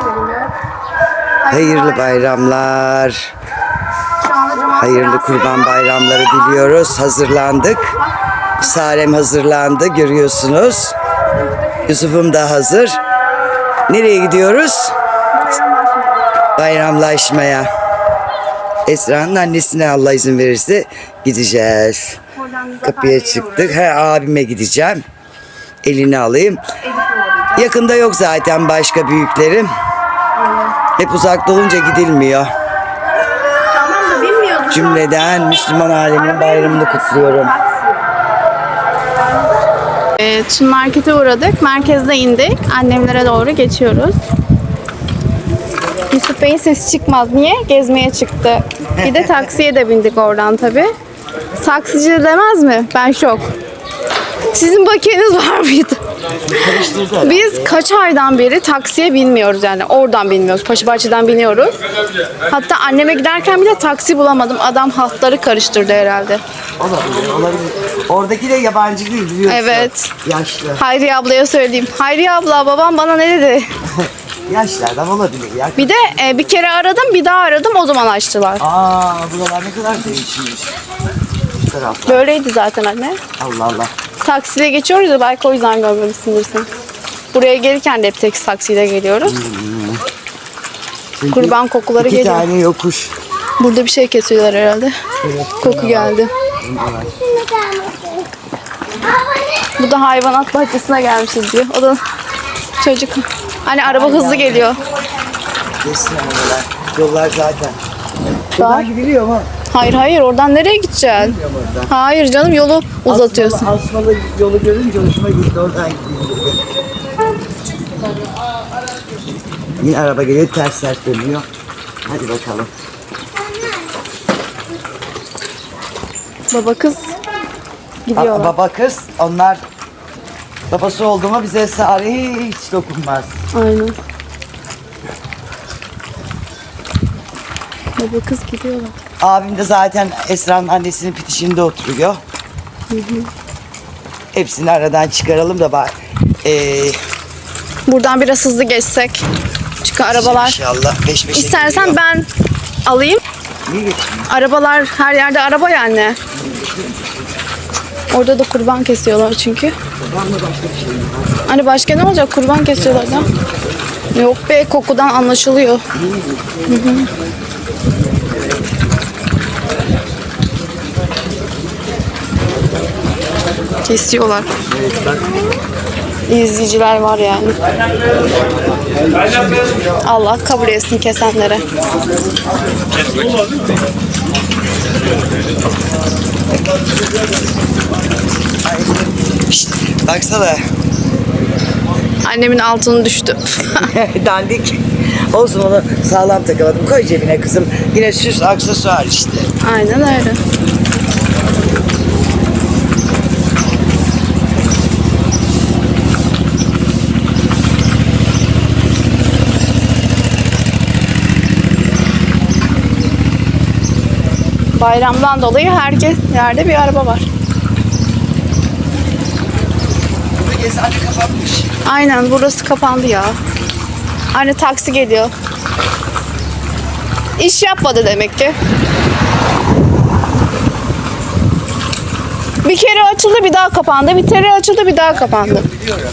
veriliyor? Hayırlı bayramlar. Hayırlı kurban bayramları diliyoruz. Hazırlandık. Sarem hazırlandı görüyorsunuz. Yusuf'um da hazır. Nereye gidiyoruz? Bayramlaşmaya. Esra'nın annesine Allah izin verirse gideceğiz. Kapıya çıktık. He abime gideceğim. Elini alayım. Yakında yok zaten başka büyüklerim. Hep uzakta olunca gidilmiyor. Tamam da bilmiyoruz. Cümleden Müslüman aleminin bayramını kutluyorum. Evet, şimdi markete uğradık. Merkezde indik. Annemlere doğru geçiyoruz. Yusuf Bey'in sesi çıkmaz. Niye? Gezmeye çıktı. Bir de taksiye de bindik oradan tabi. Saksıcı demez mi? Ben şok. Sizin bakiyeniz var mıydı? Biz kaç aydan beri taksiye binmiyoruz yani. Oradan binmiyoruz. Paşabahçe'den biniyoruz. Hatta anneme giderken bile taksi bulamadım. Adam hatları karıştırdı herhalde. Olabilir, olabilir. Oradaki de yabancı değil biliyorsun. Evet. Yaşlı. Hayriye ablaya söyleyeyim. Hayriye abla babam bana ne dedi? Yaşlı adam olabilir ya. Bir de e, bir kere aradım bir daha aradım o zaman açtılar. Aa buralar ne kadar değişmiş. Bu taraflar. Böyleydi zaten anne. Allah Allah. Taksiyle geçiyoruz ya belki o yüzden görmemişsindir sen. Buraya gelirken de hep tek taksiyle geliyoruz. Çünkü Kurban kokuları iki geliyor. tane yokuş. Burada bir şey kesiyorlar herhalde. Koku geldi. Bu da hayvanat bahçesine gelmişiz diyor. O da çocuk. Hani araba hızlı geliyor. Geçsin arabalar. Yollar zaten. Var. Buradan gidiliyor mu? Hayır hayır oradan nereye gideceksin? Hayır canım yolu uzatıyorsun. Asmalı, asmalı yolu görünce hoşuma gitti. Oradan dedi. Yine araba geliyor ters ters dönüyor. Hadi bakalım. Baba kız gidiyorlar. Aa, baba kız onlar babası oldu mu bize Sare hiç dokunmaz. Aynen. Baba kız gidiyorlar. Abim de zaten Esra'nın annesinin bitişinde oturuyor. Hepsini aradan çıkaralım da bak. Ee, Buradan biraz hızlı geçsek. Çünkü arabalar. İnşallah beş beşe İstersen gidiyor. ben alayım. Niye? Arabalar her yerde araba yani. Orada da kurban kesiyorlar çünkü. Var mı başka bir şey mi? Hani başka ne olacak? Kurban kesiyorlar da. Yok be kokudan anlaşılıyor. Hı hı. Kesiyorlar. İzleyiciler var yani. Allah kabul etsin kesenlere. Şşt, baksana. Annemin altını düştü. Dandik. Olsun onu sağlam takamadım. Koy cebine kızım. Yine süs aksesuar işte. Aynen öyle. Bayramdan dolayı herkes yerde bir araba var. Kapanmış. Aynen burası kapandı ya. Anne taksi geliyor. İş yapmadı demek ki. Bir kere açıldı bir daha kapandı. Bir kere açıldı bir daha kapandı. Biliyorum.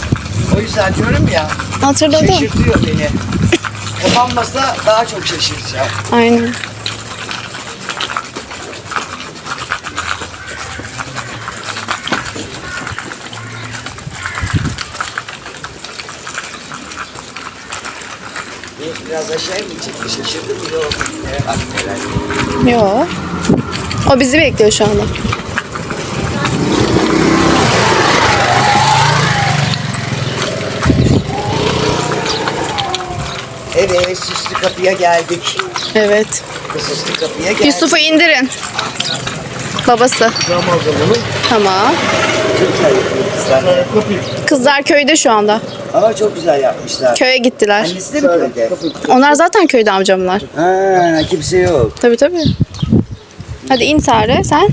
O yüzden diyorum ya. Hatırladım. Şaşırtıyor beni. Kapanmasa daha çok şaşıracağım. Aynen. Mı mı? Yok. O bizi bekliyor şu anda. Evet, süslü kapıya geldik. Evet. Süslü kapıya geldik. Yusuf'u indirin. Babası. Tamam. Yapıyor kızlar. Kızlar köyde şu anda. Ama çok güzel yapmışlar. Köye gittiler. Annesi de mi köyde? Onlar zaten köyde amcamlar. Ha, kimse yok. Tabii tabii. Hadi in Sare sen.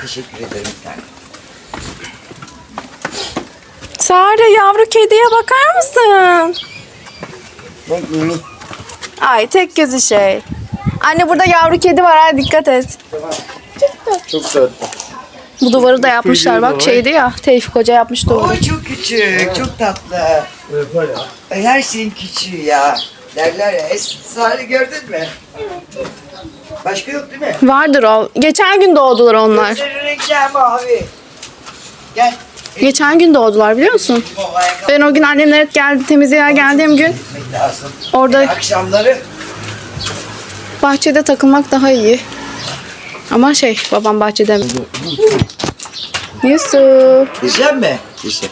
Teşekkür ederim. Sare yavru kediye bakar mısın? Bak. Ay tek gözü şey. Anne burada yavru kedi var ha dikkat et. Çok tatlı. Bu duvarı da yapmışlar bak şeydi ya Tevfik Hoca yapmış duvarı. Oy çok küçük, çok tatlı. Ay, Her şeyin küçüğü ya. Derler ya. Esrar'ı gördün mü? Başka yok değil mi? Vardır o. Geçen gün doğdular onlar. Gözleri renkler mavi. Gel. Geçen gün doğdular biliyor musun? Ben o gün annemler hep geldi temizliğe geldiğim gün orada Akşamları bahçede takılmak daha iyi. Ama şey babam bahçede mi? Yusuf. Diyeceğim mi? İşte.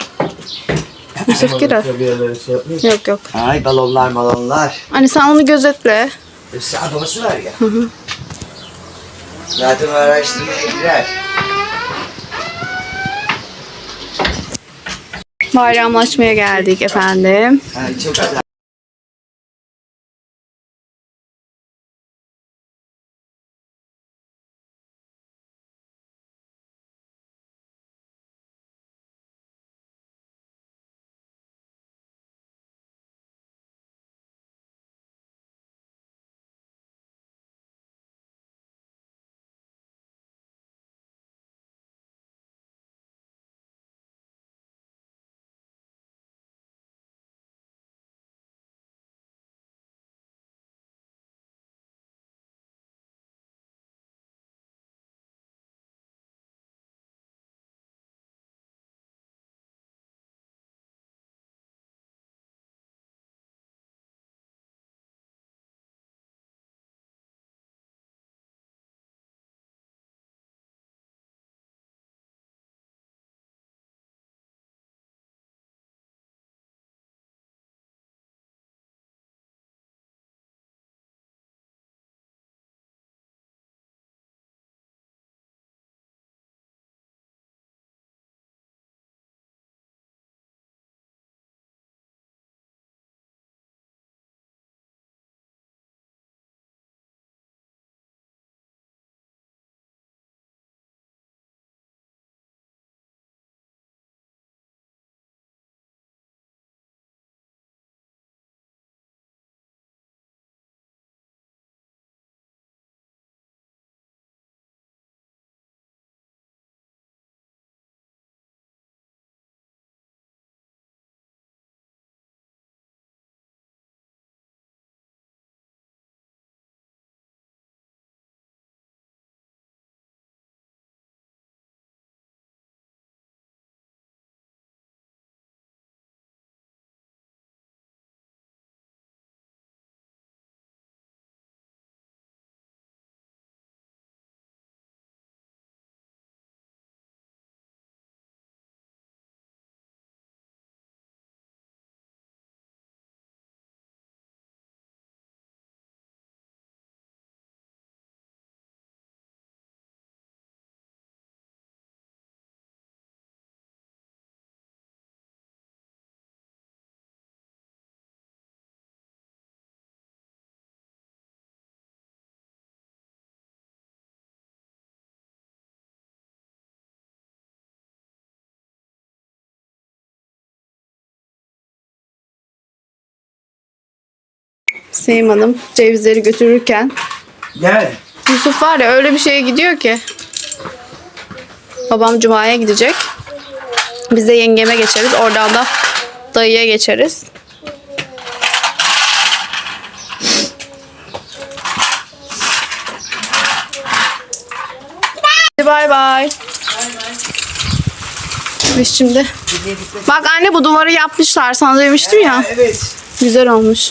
Yusuf girer. Yok yok. Ay balonlar balonlar. Anne sen onu gözetle. Esra babası var ya. Zaten o araştırmaya girer. Bayramlaşmaya geldik efendim. Çok. Seyim Hanım cevizleri götürürken Gel. Yusuf var ya öyle bir şeye gidiyor ki. Babam Cuma'ya gidecek. Biz de yengeme geçeriz. Oradan da dayıya geçeriz. Bay bay. Biz şimdi... Bak anne bu duvarı yapmışlar. Sana demiştim ya. Evet. Güzel olmuş.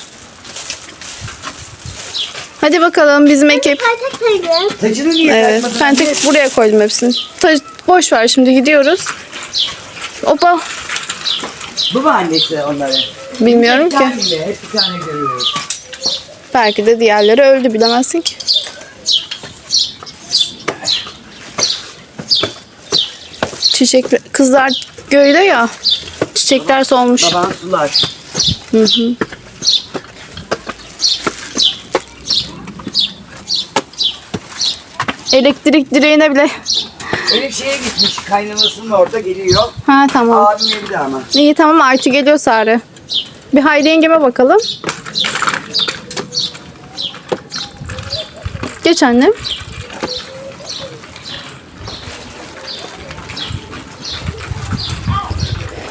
Hadi bakalım bizim ekip. Tacını niye Evet. takmadın? Ben tek buraya koydum hepsini. Ta- boş ver şimdi gidiyoruz. Opa. Bu mu annesi onları? Bilmiyorum Bir ki. tane bile, hep bir tane görüyoruz. Belki de diğerleri öldü bilemezsin ki. Çiçek kızlar göyde ya. Çiçekler solmuş. Baban sular. Hı hı. Elektrik direğine bile. Elif şeye gitmiş. Kaynamasının orada geliyor. Ha tamam. Abim evde ama. İyi tamam Aytu geliyor Sare. Bir Hayri yengeme bakalım. Geç annem.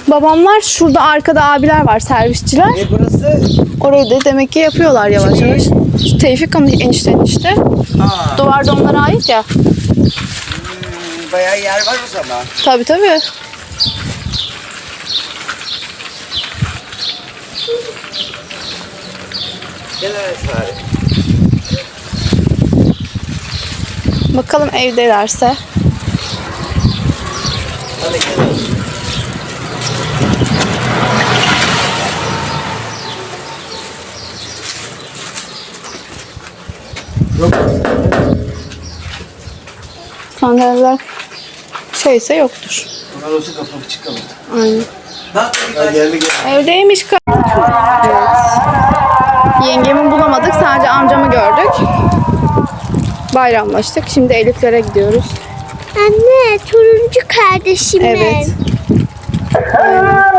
Babamlar şurada arkada abiler var servisçiler. E burası Orayı da demek ki yapıyorlar yavaş yavaş. Tevfik amca eniştenin işte. aa, Duvarda onlara ait ya. hmm, bayağı yer var o zaman. Tabii tabii. Gel. Bakalım evdelerse. Hadi gel. Sandalyeler şeyse yoktur. Bunlar olsa kapı çıkalım. Aynen. Bak Ha geldi gel. Evdeymiş. Evet. Yengemi bulamadık. Sadece amcamı gördük. Bayramlaştık. Şimdi Elif'lere gidiyoruz. Anne turuncu kardeşimin. Evet. Aynen.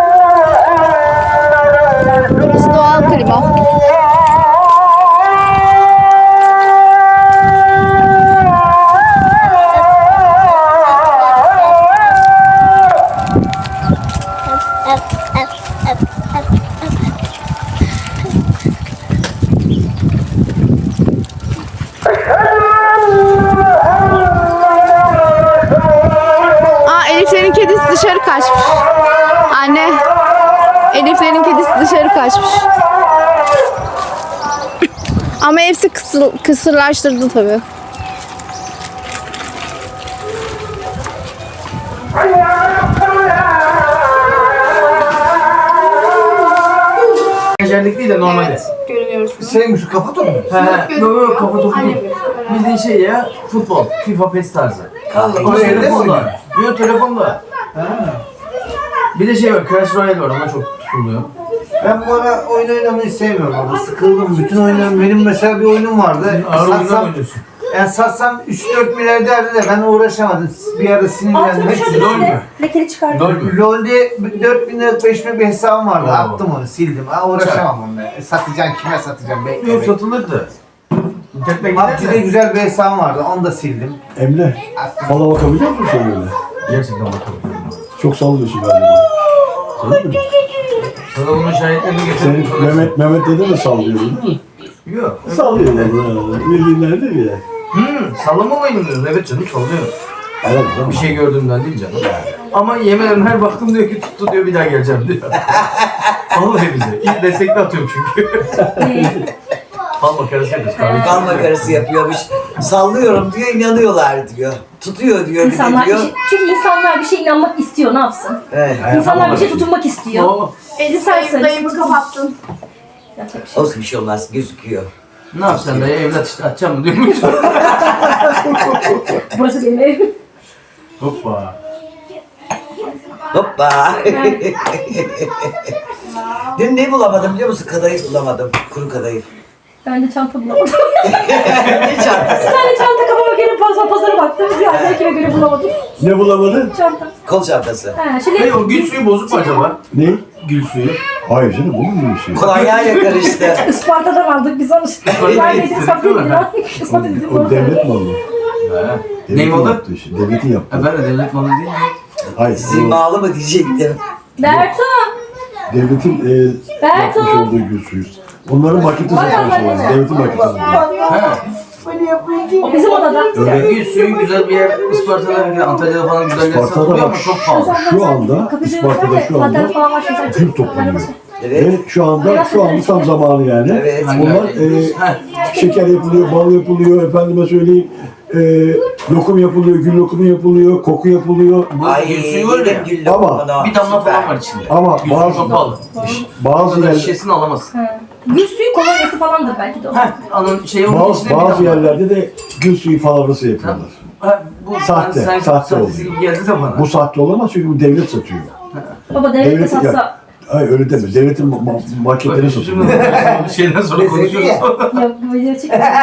Kısır, kısırlaştırdı tabii. Menajerlik değil de normalde. Görünüyoruz. Şey mi şu kafa topu mu? He he. Yok yok kafa topu değil. Bildiğin şey ya futbol. FIFA PES tarzı. Allah Ama telefonla. Yok telefonla. Bir de şey var Clash Royale var ama çok tutuluyor. Ben bu ara oyun oynamayı sevmiyorum abi. Sıkıldım. Bütün oyunlarım, benim mesela bir oyunum vardı. Ağır oyunlar satsam, oynuyorsun. yani satsam 3-4 milyar derdi de ben uğraşamadım. Bir ara sinirlendim. Hepsi LOL mü? Lekeli çıkar. LOL mü? LoL'de 4000 liralık 5000 bir hesabım vardı. Oo. Attım onu, sildim. Ha, uğraşamam onunla. E, Satacağım, kime satacağım? Bekle, Yok bekle. satılırdı. İnternetten PUBG'de gider de. güzel bir hesabım vardı. Onu da sildim. Emre, bana bakabiliyor musun şöyle? Gerçekten bakalım. Çok sallıyorsun galiba. Değil mi? Sana bunun şahitlerini getirdim. Mehmet, Mehmet dede de sallıyor değil mi? Yok. Sallıyorlar. ha, Bildiğinler değil ya. Hmm, sallama mı oynuyorsun? Evet canım sallıyor. Evet, değil Bir mi? şey gördüğümden değil canım. Ama yemin ederim her baktım diyor ki tuttu diyor bir daha geleceğim diyor. Vallahi bize. İlk destekli atıyorum çünkü. Fal makarası yapıyoruz. Bal makarası yapıyormuş. Sallıyorum diyor, inanıyorlar diyor. Tutuyor diyor, bir de İnsanlar bir diyor. şey, çünkü insanlar bir şey inanmak istiyor ne yapsın? Evet. İnsanlar bir şey tutunmak istiyor. Oo, Elif dayım- dayımı kapattın. Yapacak bir şey. Olsun bir şey olmaz, gözüküyor. Ne yapacaksın dayı evlat işte atacağım mı diyormuş. Burası benim evim. Hoppa. Hoppa. Dün ne bulamadım biliyor musun? Kadayıf bulamadım. Kuru kadayıf. Ben de çanta bulamadım. ne çantası? Bir tane çanta kafama gelip pazara, pazara baktım. Bir anda kime göre bulamadım. Ne bulamadın? Çanta. Kol çantası. Ha, şimdi Hey o gül suyu bozuk mu acaba? Ne? Gül suyu. Hayır canım, bu mu bir şey? Kolonyayla karıştı. Isparta'dan aldık biz onu. Ben dedim satayım değil mi? dedim. Isparta dedim. O devlet malı. Ney malı? şey. Devletin yaptığı. Ha, ben de devlet malı değil mi? Hayır, Sizin bağlı mı diyecektim. Bertu. devletin e, yapmış olduğu gül suyu. Onların maketesi yapmışlar. Devletin maketesi. He. O bizim odada. Gül suyu güzel bir yer. Isparta'da, Antalya'da falan güzel yer Isparta'da satılıyor ama bak. çok pahalı. Şu anda, Isparta'da şu anda gül toplanıyor. Evet. Ve şu anda, şu anda tam zamanı yani. Evet. Bunlar e, He. şeker yapılıyor, bal yapılıyor, efendime söyleyeyim, e, lokum yapılıyor, gül lokumu yapılıyor, koku yapılıyor. Ay gül suyu var yedim ya. gül Ama. Bir damla falan var içinde. Ama bazı- bazı Bazı yer, şişesini alamazsın. Gül suyu kolonyası falandır belki de o. Heh, anın şey onun bazı, bir bazı damla. yerlerde de gül suyu palavrası yapıyorlar. Ha, bu Sahte, sen, sahte sahtesi oluyor. gibi geldi de bana. Bu sahte olamaz çünkü bu devlet satıyor. Baba devlet de Devlet- satsa. Hayır öyle deme. Devletin ma- ma- marketleri satıyor. Bir şeyden sonra konuşuyoruz. Yok bu video çıkacak.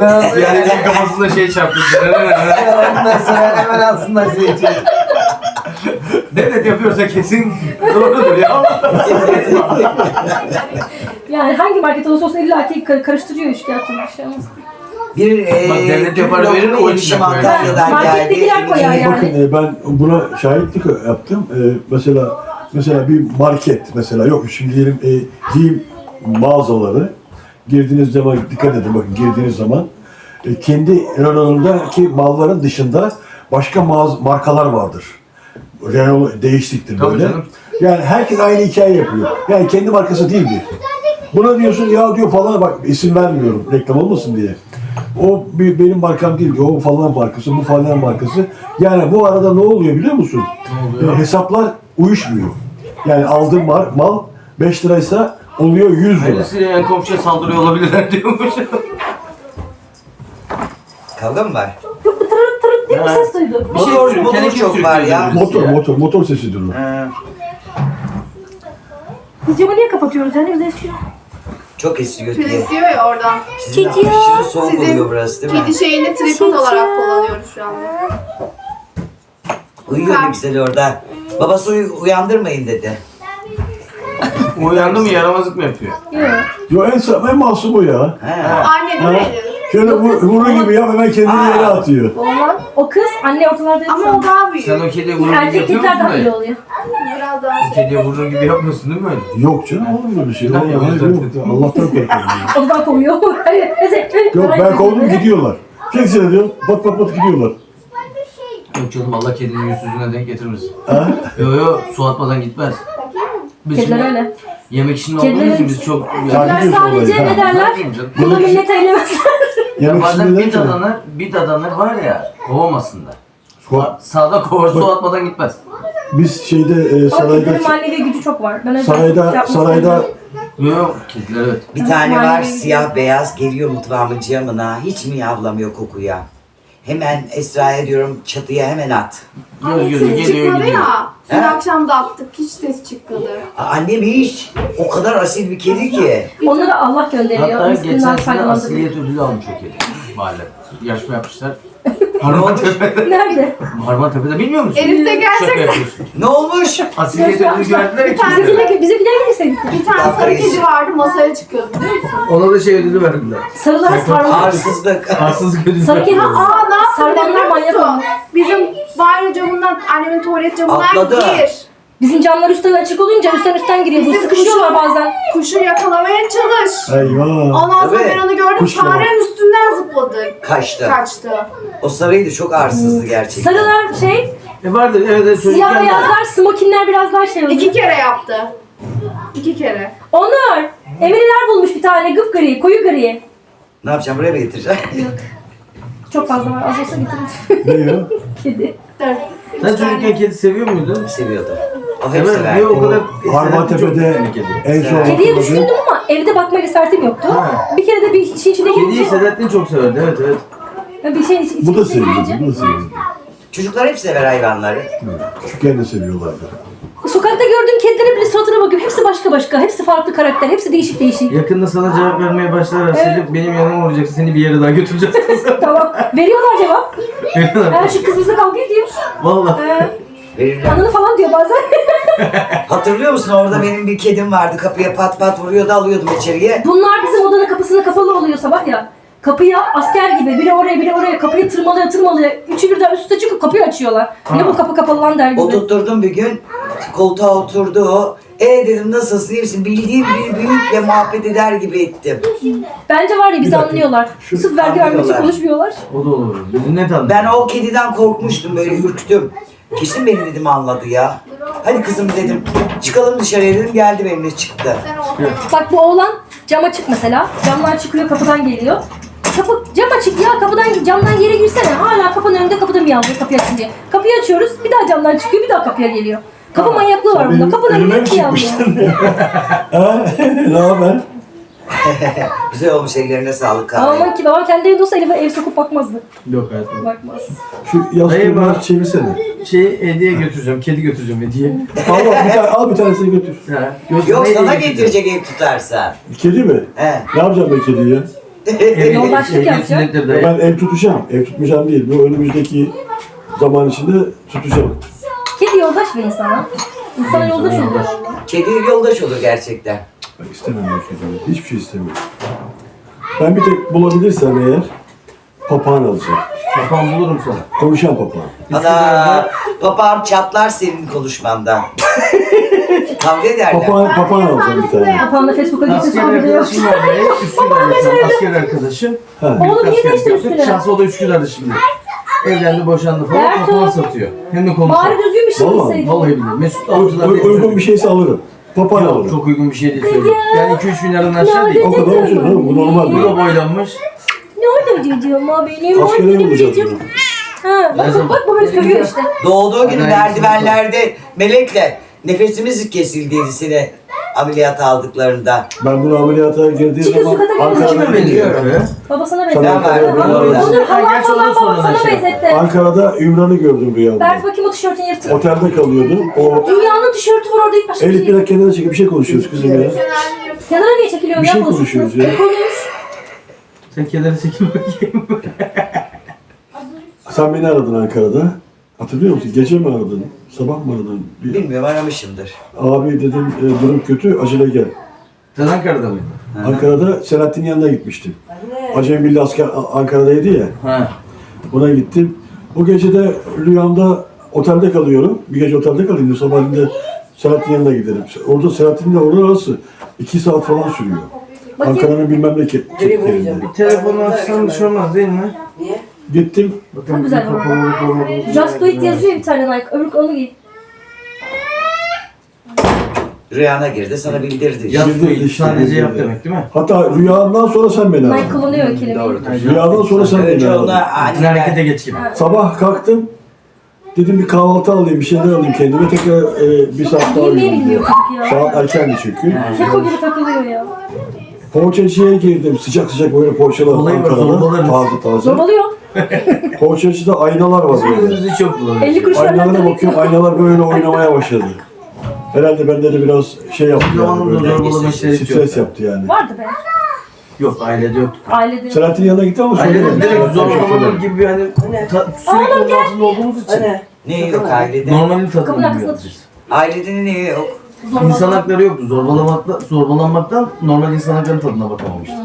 Yani elin kafasında şey çarptı. Ondan sonra hemen alsınlar seni için. Devlet yapıyorsa kesin doğrudur ya. Yani hangi market olursa olsun illa ki kar- karıştırıyor işte yaptığım bir şey olmaz. Bir e, Bak, devlet yapar verir, o yemişim içine koyar. Antalya'dan Markettekiler geldi. koyar yani. Bakın e, ben buna şahitlik yaptım. E, mesela mesela bir market mesela yok şimdi diyelim e, giyim mağazaları girdiğiniz zaman dikkat edin bakın girdiğiniz zaman e, kendi reyonundaki malların dışında başka mağaz, markalar vardır. Reyon değiştiktir Tabii böyle. canım. Yani herkes aynı hikaye yapıyor. Yani kendi markası değildir. Buna diyorsun ya diyor falan bak isim vermiyorum reklam olmasın diye. O bir, benim markam değil diyor. O falan markası, bu falan markası. Yani bu arada ne oluyor biliyor musun? Ne oluyor? E, hesaplar uyuşmuyor. Yani aldığın mar, mal 5 liraysa oluyor 100 lira. Aynısı yani komşuya saldırıyor olabilirler diyormuş. Kavga mı var? Diye bir ses duydum. Bir şey Motor, sürü- motor teneke çok var ya. Motor, ya. motor, motor sesidir o. Ha, Biz camı niye kapatıyoruz yani bize esiyor. çok esiyor Tül diye. esiyor ya oradan. Sizin de aşırı soğuk Sizin oluyor burası değil mi? Kedi şeyini tripod olarak kullanıyoruz şu anda. Uyuyor ne güzel orada. Babası uy- uyandırmayın dedi. Uyandı mı yaramazlık mı yapıyor? Yok. Yo en, en masum o ya. Ha. Anne değil mi? Şöyle vur, vurur gibi ya hemen kendini yere atıyor. Oğlan, o kız anne ortalarda Ama o daha büyük. Sen o kediye vurur gibi Erkek yapıyor kediler musun daha iyi oluyor. Biraz daha. O kediye vurur gibi yapmıyorsun değil mi öyle? Yok canım olur mu bir şey? Neden Vallahi yapıyorsun? yok. Allah'tan korkarım. ya. O da kovuyor. Yok ben kovdum gidiyorlar. Kimse diyor pat pat pat gidiyorlar. Yok canım Allah kedinin yüzsüzlüğüne denk getirmesin. Ha? Yo yo su atmadan gitmez. Biz Kediler şimdi öyle. yemek Kedilerin- olduğumuz için biz çok... Kediler sadece ne ha. derler? Canım. Bunu millet eylemez. Yemek Bazen bir derken. dadanır, bir dadanır var ya kovamasınlar. Ko- Sağda kovar su atmadan gitmez. Biz şeyde e, Ama sarayda kedilerin manevi gücü çok var. Ben sarayda yapmak sarayda istemiyorum. Yo yo kediler evet. Bir tane var siyah beyaz geliyor mutfağımın camına. Hiç mi yavlamıyor kokuya? Hemen Esra'ya diyorum çatıya hemen at. Göz gözü Ses geliyor çıkmadı gidiyor. ya. Dün He? akşam da attık. Hiç ses çıkmadı. Aa, Annem hiç. O kadar asil bir kedi ki. Onları Allah gönderiyor. Hatta Miskinden geçen sene asiliyet ödülü almış o kedi. Mahalle. Yarışma yapmışlar. Harmantepe'de. Nerede? Harmantepe'de bilmiyor musun? Elif de Şaka gerçekten yapıyorsun. Ne olmuş? Asiliyet ödülü verdiler ya kimse. Bizimkiler, bizimkiler gelirse bir tane sarı kedi vardı masaya çıkıyordu? Ona da şey ödülü verdiler. sarılar sarma. Arsızlık. Arsızlık ödülü Sarı kedi verdiler. Aa ne yaptın Sarılanlar biliyor manyak musun? olmuş. Bizim banyo camından, annemin tuvalet camından Atladı. gir. Bizim camlar üstten açık olunca üstten üstten giriyor. Bu Bizim sıkışıyorlar kuşu- bazen. Kuşu yakalamaya çalış. eyvah. Ondan sonra Evet. ben onu gördüm. Kuş Farenin üstünden zıpladı. Kaçtı. Kaçtı. O sarıydı çok arsızdı gerçekten. Sarılar şey, E vardı evet evet siyah çocukken de. beyazlar, smokinler biraz daha şey oluyor. İki kere yaptı. İki kere. Onur, Emreler bulmuş bir tane gıp gri, koyu gri. Ne yapacağım buraya mı getireceğim? Çok fazla var, az olsa getirin. Ne ya? Kedi. Dört. Sen çocukken kedi seviyor muydun? Seviyordum. O hep Evet, o kadar Harmantepe'de kedi? en son Kediye düşkündüm ama evde bakma cesaretim yoktu. Ha. Bir kere de bir işin içine Kediyi girince, Selahattin çok severdi evet evet. bir şeyin içine bu da seviyordu, bu da seviyordu. Çocuklar hep sever hayvanları. Küçükken de seviyorlardı. sokakta gördüğüm kedilerin bile suratına bakıyorum. Hepsi başka başka, hepsi farklı karakter, hepsi değişik değişik. Yakında sana cevap vermeye başlar Asil'im. Benim yanıma vuracaksın. Seni bir yere daha götüreceğiz tamam, veriyorlar cevap. Her şu kız bizle kavga ediyor. Valla. Ee, Verirler. ananı falan diyor bazen. Hatırlıyor musun orada benim bir kedim vardı kapıya pat pat vuruyordu alıyordum içeriye. Bunlar bizim odanın kapısının kapalı oluyor sabah ya. Kapıya asker gibi biri oraya biri oraya kapıyı tırmalıyor tırmalıyor. Üçü birden üstte çıkıp kapıyı açıyorlar. Ne bu kapı kapalı lan der gibi. Oturtturdum bir gün koltuğa oturdu o. E dedim nasılsın iyi misin? Bildiğim bir büyükle muhabbet eder gibi ettim. Bence var ya bizi anlıyorlar. Sırf vergi vermek için anlıyorlar. konuşmuyorlar. O da olur. Bizi net anladı. Ben o kediden korkmuştum böyle ürktüm. Kesin beni dedim anladı ya. Hadi kızım dedim. Çıkalım dışarıya dedim geldi benimle çıktı. Bak bu oğlan cam açık mesela. Camdan çıkıyor kapıdan geliyor. Kapı, cam açık ya kapıdan camdan yere girsene. Hala kapının önünde kapıda miyavlıyor kapıyı açın diye. Kapıyı açıyoruz bir daha camdan çıkıyor bir daha kapıya geliyor. Kapı manyaklığı var bunda. Mi miyavlıyor. çıkmıştın? ha? ne haber? Güzel olmuş ellerine sağlık kahve. Aman ki babam kendi evinde olsa ev, ev sokup bakmazdı. Yok hayatım. Bakmaz. Şu yastığı Eyvah. biraz çevirsene. Şey hediye götüreceğim. Kedi götüreceğim hediye. Al, al, bir tane, al bir tanesini götür. Ha. Götür, Yok hediye sana götüreceğim. getirecek ev tutarsa. Kedi mi? He. Ne yapacağım ben kediyi ya? Ev, Yoldaşlık ev, yapacak. sünnetleri de- Ben ev tutacağım. Ev tutmayacağım değil. Bu önümüzdeki zaman içinde tutacağım. Kedi yoldaş bir insana. İnsana yoldaş olur. Kedi yoldaş olur gerçekten. Ben istemiyorum kedimi. Hiçbir şey istemiyorum. Ben bir tek bulabilirsem eğer papağan alacağım. Papağan bulurum sana. Konuşan papağan. Ana papağan çatlar senin konuşmanda. Kavga ederler. Papağan, papağan alacağım bir tane. Kapağında Facebook'a gitsin Asker sonra diyor. arkadaşım vardı. Üsküdar'da mesela asker arkadaşım. Ha. Oğlum niye Askerlik geçtin yaptık. üstüne? Şansı o da Üsküdar'da şimdi. Evlendi, boşandı falan. Ertuğ. Papağan satıyor. Hem de konuşuyor. Bari düzgün bir şey Vallahi, bilseydin. Vallahi billahi. Mesut Uy- Avcılar uy- uygun bir şeyse alırım. Papağan Yok, çok uygun bir şey değil söyleyeyim. Yani 2-3 bin liradan aşağı değil. O kadar olsun oğlum. Bu normal Bu değil. da boylanmış. Ne oldu cicim benim? Askere yollayacağız bunu. Ha, bak bak bak bu böyle sövüyor işte. Doğduğu gün Ana, merdivenlerde melekle nefesimiz kesildiydi seni ameliyat aldıklarında. Ben bunu ameliyata girdiği Çıkın zaman sokakta Ankara'da Kime benziyor? benziyor? Babasına Sana benzetti. Ankara'da Ha, benziyor. Onur Ha, Allah gerçi o da Allah sonradan babasına şey benzetti. Ankara'da Ümran'ı gördüm rüyamda. Berk bakayım o tişörtün yırtık. Otelde kalıyordu. O Dünyanın tişörtü var orada ilk başka bir Elif şey. biraz kenara çekip bir şey konuşuyoruz kızım ya. Kenara niye çekiliyor Bir ya? şey konuşuyorsun? konuşuyoruz ya. Konuş. Sen kederi çekin bakayım. Sen beni aradın Ankara'da. Hatırlıyor musun? Gece mi aradın? Sabah mı aradın? Bir, Bilmiyorum aramışımdır. abi dedim e, durum kötü acele gel. Sen Ankara'da mıydın? Ankara'da Selahattin'in yanına gitmiştim. Acem Milli Asker A- Ankara'daydı ya. Ha. Ona gittim. O gece de rüyamda otelde kalıyorum. Bir gece otelde kalayım da sabahleyin de Selahattin yanına giderim. Orada Selahattin'le orada arası iki saat falan sürüyor. Ankara'nın bilmem ne ke- kentlerinde. Bir telefonu açsan bir şey olmaz değil mi? Gittim. Çok güzel bu arada. Just do it yazıyor bir tane like. Öbür onu giy. Rüyana girdi sana bildirdi. Yaz Bildirdi bu işte, sadece yap bildirdi. demek değil mi? Hatta rüyamdan sonra sen beni Nike aradın. kullanıyor o kelimeyi. Doğrudur. Rüyadan sonra sen beni Önce aradın. ona Harekete anneler geç gibi. Sabah kalktım. Dedim bir kahvaltı alayım, bir şeyler alayım kendime. Tekrar e, bir saat daha Giymeyi uyudum. bilmiyor çünkü ya. Saat erkendi çünkü. Keko gibi takılıyor ya. Poğaçacıya girdim. Sıcak sıcak böyle poğaçalar Olayı var, zorbalarız. Taze taze. Zorbalıyor. Poğaçacıda aynalar var böyle. Gözünüzü çok bulalım. 50 kuruş Aynalara bakıyorum, aynalar böyle oynamaya başladı. Herhalde bende de biraz şey yaptı yani Zamanında böyle. zorbalama işleri Stres yaptı yani. Vardı be. Yok ailede yoktu. Ailede. Selahattin yanına gitti ama Ailede söylemedim. direkt zorbalama gibi hani ta, sürekli onun altında olduğumuz için. ne yok ailede? Normalin Kapının tadını arkasında. Ailede ne yok? Zorbalama. İnsan hakları yoktu. Zorbalamaktan, zorbalanmaktan normal insan haklarının tadına bakamamıştık.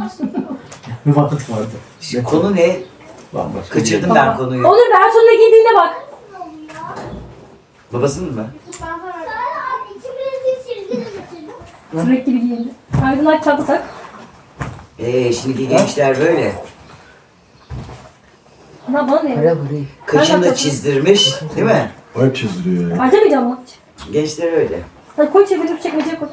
vardı vardı. Konu ne? Bambaşka. Kaçırdım Baba. ben konuyu. Onur Berton'un ne giydiğine bak. Babasının mı? Sürekli gibi giyindi. Aydın Ak çanta tak. Eee şimdiki gençler böyle. Ana bana ne? Kaşını da çizdirmiş değil mi? Hep çizdiriyor ya. Harcamayacağım mı? Gençler öyle. Hadi koy çevirip çekmeceye koy.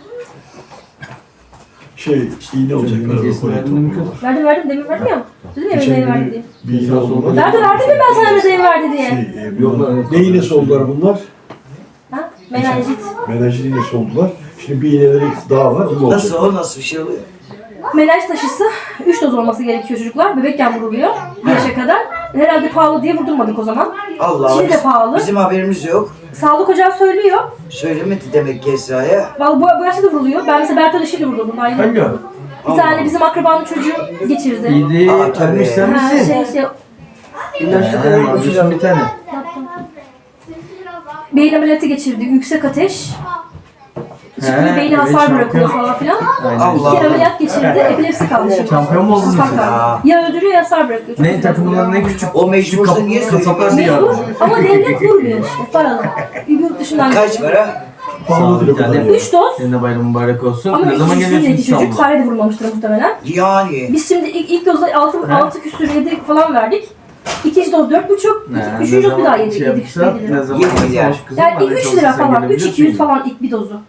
Şey, iğne olacak galiba. Hediyesini verdin mi kız? Verdim verdim demin verdim ya. Dedim ya Geçen verdi gün diye. bir iğne oldu. Nerede verdim mi ben sana Emre'ye verdi diye. Şey, e, Yok bunlar- ne iğnesi oldular bunlar? Ha? Menajit. Menajin iğnesi oldular. Şimdi bir iğneleri daha var. Bu Nasıl olacak. o? Nasıl bir şey oluyor? Menaj taşısı 3 doz olması gerekiyor çocuklar. Bebekken vuruluyor. Bir yaşa kadar. Herhalde pahalı diye vurdurmadık o zaman. Allah Şimdi de pahalı. Bizim haberimiz yok. Sağlık ocağı söylüyor. Söylemedi demek ki Esra'ya. Vallahi bu, bu yaşta da vuruluyor. Ben mesela Bertol işiyle vuruldum. Daha yeni. Alo. Bir tane bizim akrabanın çocuğu geçirdi. İyiydi. Aa, tabii. Ölmüş sen Ha, misin? şey şey Ha, alıyorsun bir tane. beyin ameliyatı geçirdi. Yüksek ateş. Şimdi beyni hasar bırakıyor falan filan. Allah Bir kere ameliyat geçirdi. Epilepsi kaldı şimdi. Şampiyon mu oldun Ufak kaldı. Ya öldürüyor ya hasar bırakıyor. Çok Ne güzel. takımların ne küçük. O mecbursa niye kasaplar söylüyorsun? bir Mecbur yardım. ama devlet vurmuyor işte paralı. Yurt dışından Kaç para? Pahalı değil o kadar. Yani- ya. 3 doz Senin de bayramın mübarek olsun. ama ne zaman geliyorsun yedi çocuk. İstanbul'a? Fare de vurmamıştır muhtemelen. Yani. Biz şimdi ilk, ilk dozda 6, 6 küsür 7 falan verdik. İkinci doz 4,5. Ne, Üçüncü ne doz bir daha zaman 7 şey 7 küsür yapsa, 7 ne zaman Yedi milyar. Yani bana ilk 3 çalışsa lira sen falan, gelebiliyorsun 3-200 ya. falan ilk bir dozu.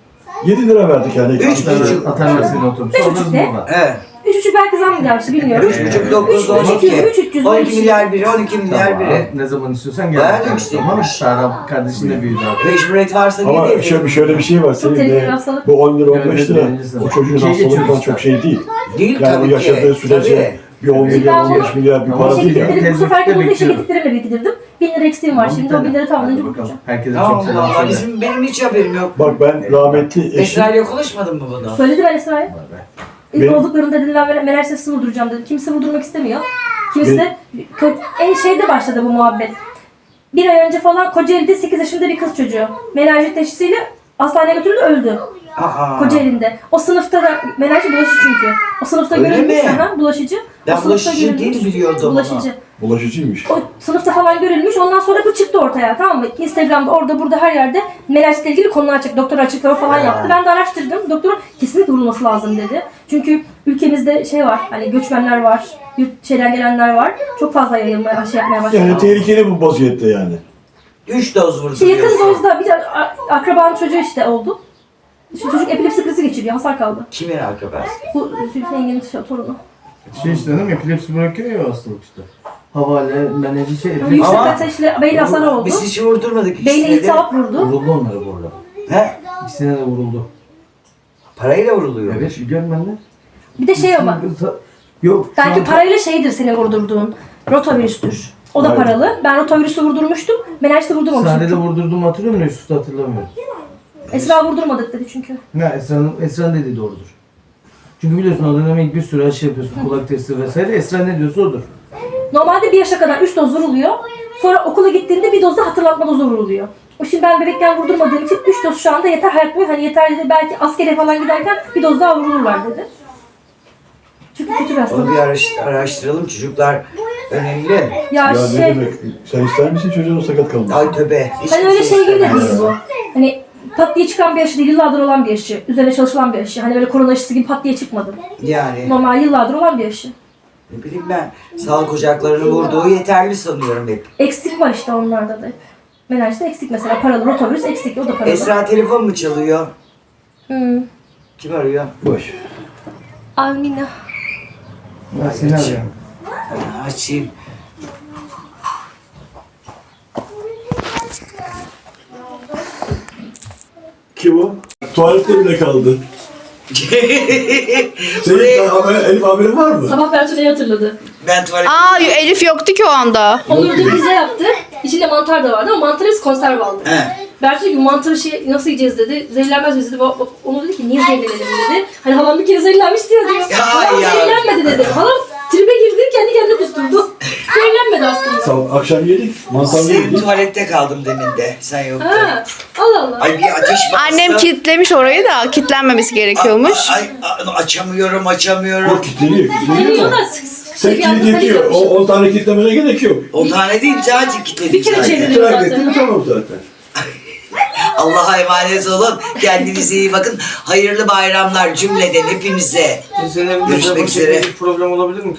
7 lira verdik yani. Üç buçuk. Atarlar seni otobüse. Üç buçuk ne? buradan. He. 3,5 belki zam gelmişti bilmiyorum. Üç buçuk dokuz Üç, on üç, iki. iki yüz, üç, üç yüz, on 12 iki. milyar biri, 12 milyar Tamam, biri. Ne zaman istiyorsan Bayağı gel. yüksekmiş. Tamam. Serap kardeşin de büyüdü artık. Mecburiyet varsa Ama niye şöyle, şöyle bir şey var. Senin tehlikeli de, hastalık. bu 10 lira Evet, 15 lira sınıf. o çocuğun hastalıktan geçiyoruz çok işte. şey değil. Değil Yani bu tabii yaşadığı ki. sürece Tabii. Bir 10 milyar Ben bunu- 15 milyar bir para İşe değil yani. gittirdim. Bu Tezlikte sefer de işe bekliyorum. gittirdim. 1000 lira eksiğim var. Şimdi o 1000 lira Hadi tamamlayınca bakalım. unutacağım. Herkese çok Allah selam söyle. Bizim, benim hiç haberim yok. Bak ben rahmetli eşim, Esra ile konuşmadın mı bunu? Söyledi ben Esra'ya. İlk Benim- olduklarında dediler ben menaj testi vurduracağım dedi. Kimse vurdurmak istemiyor. Kimisi de ko- en şeyde başladı bu muhabbet. Bir ay önce falan Kocaeli'de 8 yaşında bir kız çocuğu. Menajit teşhisiyle hastaneye götürüldü öldü. Aa. Kocaeli'nde. O sınıfta da menajı bulaşıcı çünkü. O sınıfta Öyle görülmüş. mi? Aha, bulaşıcı. Ben o sınıfta bulaşıcı görülmüş. değil biliyordum onu. Bulaşıcı. Bulaşıcıymış. O sınıfta falan görülmüş. Ondan sonra bu çıktı ortaya tamam mı? Instagram'da orada burada her yerde menajle ilgili konular çıktı. Doktor açıklama falan yaptı. Ben de araştırdım. Doktorun kesinlikle vurulması lazım dedi. Çünkü ülkemizde şey var. Hani göçmenler var. Yurt şeyden gelenler var. Çok fazla yayılmaya, şey yapmaya başladı. Yani tehlikeli bu vaziyette yani. Üç doz vurdu İşte yakın diyorsun. dozda bir a- akrabanın çocuğu işte oldu. Şu çocuk epilepsi krizi geçiriyor. Hasar kaldı. Kimin akrabası? Bu Zülfü Engin'in şey, torunu. Şey işte değil mi? Epilepsi bırakıyor ya hastalık işte. Havale, menajı şey epilepsi. Yüksek Ama- ateşle beyin hasarı oldu. Biz hiç vurdurmadık Beyne ikisine de. iltihap vurdu. Vuruldu onlara bu arada. He? İkisine de vuruldu. Parayla vuruluyor. Evet de. Bir de şey ama. Yok. şu Belki an- parayla şeydir seni vurdurduğun. Rotavirüstür. O da Aynen. paralı. Ben rotavirüsü vurdurmuştum. Vurdurmamıştım. Sahnede vurdurdum hatırlıyor musun? Yusuf'ta hatırlamıyorum. Esra vurdurmadık dedi çünkü. Ne Esra'nın Esra'nın dediği doğrudur. Çünkü biliyorsun o dönem ilk bir sürü aşı yapıyorsun. Kulak testi vesaire. Esra ne diyorsa odur. Normalde bir yaşa kadar 3 doz vuruluyor. Sonra okula gittiğinde bir doz da hatırlatma dozu vuruluyor. O şimdi ben bebekken vurdurmadığım için 3 doz şu anda yeter hayat boyu. Hani yeter dedi belki askere falan giderken bir doz daha vururlar dedi. Çünkü kötü bir Onu hastalık. bir araş- araştıralım çocuklar. Önemli. Ya, Ya ne şey, demek? Sen ister misin çocuğun sakat kalmasın? Ay töbe. Hiç hani öyle kimse şey gibi de istemez. değil bu. Hani pat diye çıkan bir aşı değil, yıllardır olan bir aşı. Üzerine çalışılan bir aşı. Hani böyle korona aşısı gibi pat diye çıkmadı. Yani Normal yıllardır olan bir aşı. ne bileyim ben sağlık ocaklarının vurduğu yeterli sanıyorum hep. Eksik var işte onlarda da. Menajda eksik mesela paralı rotavirüs eksik o da paralı. Esra telefon mu çalıyor? Hmm. Kim arıyor? Boş. Amina. Ben seni arıyorum. Ha, Açayım. Kim o? Tuvalette bile kaldı. Senin Buraya- haber, Elif haberin var mı? Sabah Bertune'yi hatırladı. ben tuvalet... Aa Elif yoktu ki o anda. Onur dün pizza yaptı. İçinde mantar da vardı ama mantarı biz konserve aldık. He. Bertu dedi ki mantarı şey nasıl yiyeceğiz dedi. Zehirlenmez miyiz dedi. O- Onu dedi ki niye zehirlenelim dedi. Hani halam bir kere zehirlenmiş diyor diyor. Ya, halam ya. zehirlenmedi dedi. Halam tribe girdi kendi kendine kusturdu. zehirlenmedi aslında. Sabah, akşam yedik. Mantarlı yedik. tuvalette kaldım demin de. Sen yoktun. Ha. Allah Allah. Ay bir ateş bastı. Annem kilitlemiş orayı da kilitlenmemesi gerekiyormuş. Ay, ay, açamıyorum açamıyorum. Yok kilitleniyor. Kilitleniyor Geliyor da. da sık sık Sen bir anda kilit yetiyor. O yapmış. 10 tane kilitlemene gerek yok. O tane değil bir tane kilitledim Bir kere zaten. çevirdim. Trak zaten. ettin tamam zaten. Allah'a emanet olun. Kendinize iyi bakın. Hayırlı bayramlar cümleden hepinize. Senin Görüşmek üzere. bir problem olabilir mi?